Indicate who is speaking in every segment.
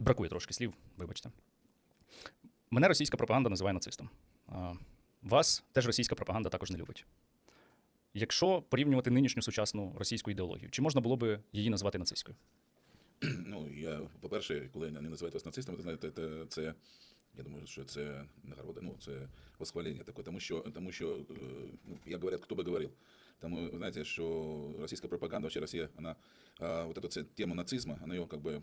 Speaker 1: бракує трошки слів, вибачте. Мене російська пропаганда називає нацистом. А, Вас теж російська пропаганда також не любить. Якщо порівнювати нинішню сучасну російську ідеологію, чи можна було би її назвати нацистською?
Speaker 2: Ну, я, по-перше, коли вони називають вас нацистами, ви знаєте, це, це я думаю, що це нагорода, ну, це восхвалення таке, тому що, тому що е, ну, як говорять, хто би говорив. Тому, вы знаете, что российская пропаганда, вообще Россия, она а, вот эту це- тему нацизма, она ее как бы,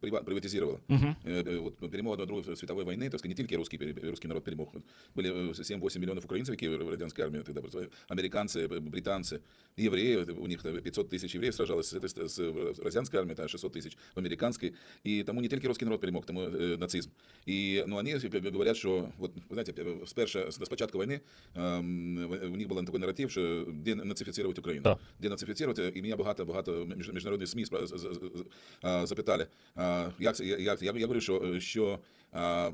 Speaker 2: приватизировала.
Speaker 1: Угу.
Speaker 2: Э, э, Вот перемога до Другой світової війни, так сказать, не тільки русский, пере- русский народ перемог. Были э, 7-8 миллионов украинцев, які в радянській армії тогда працювали, американці, б- британці, євреї, у них э, 500 тысяч євреїв сражалось з, этой- з радянської армії, та 600 тисяч в американській. І тому не тільки русский народ перемог, тому э, нацизм. І ну, вони как бы говорять, що, вот, ви знаєте, спершу, з початку війни ем, у них був такий наратив, що денацифіцировать Україну.
Speaker 1: Так.
Speaker 2: Денацифіцировать, і мене багато-багато між- міжнародних СМІ спра- з- з- з- а, запитали, а, як, я, я, я говорю, що, що е,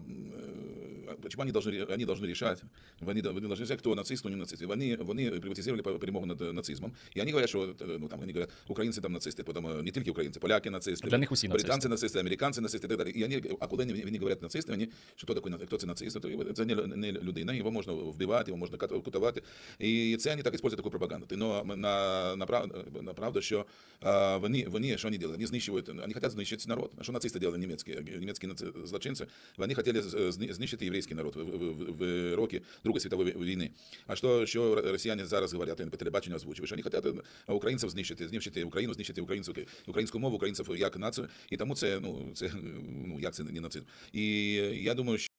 Speaker 2: почему они должны, ре- они должны решать, вони, до- вони должны решать, хто нацист, хто не нацист. І Вони, вони приватизировали по- перемогу над е, нацизмом. І вони говорять, що, е, ну, там, вони говорять, українці там нацисти, потім е, не тільки українці, поляки нацисти,
Speaker 1: Для них усі нацисти.
Speaker 2: британці нацисти, американці нацисти і так далі. І вони, а коли вони, вони говорять нацисти, вони, що хто, такий, на- хто це нацист, то це не, не людина, його можна вбивати, його можна кат- кутувати. І це вони так використовують таку пропаганду. Но на, на, прав- на правду, що а, вони, вони, що вони роблять? Вони знищують, вони хочуть знищити народ. А що нацисти робили німецькі, німецькі наци- злочинці? Вони хотіли з- зни- знищити єврейський народ в, в, в, роки Другої світової війни. А що, що росіяни зараз говорять, вони по телебаченню що вони хочуть е, українців знищити, знищити Україну, знищити українців, українську мову, українців як націю. І тому це, ну, це, ну, як це не нацизм. І я думаю,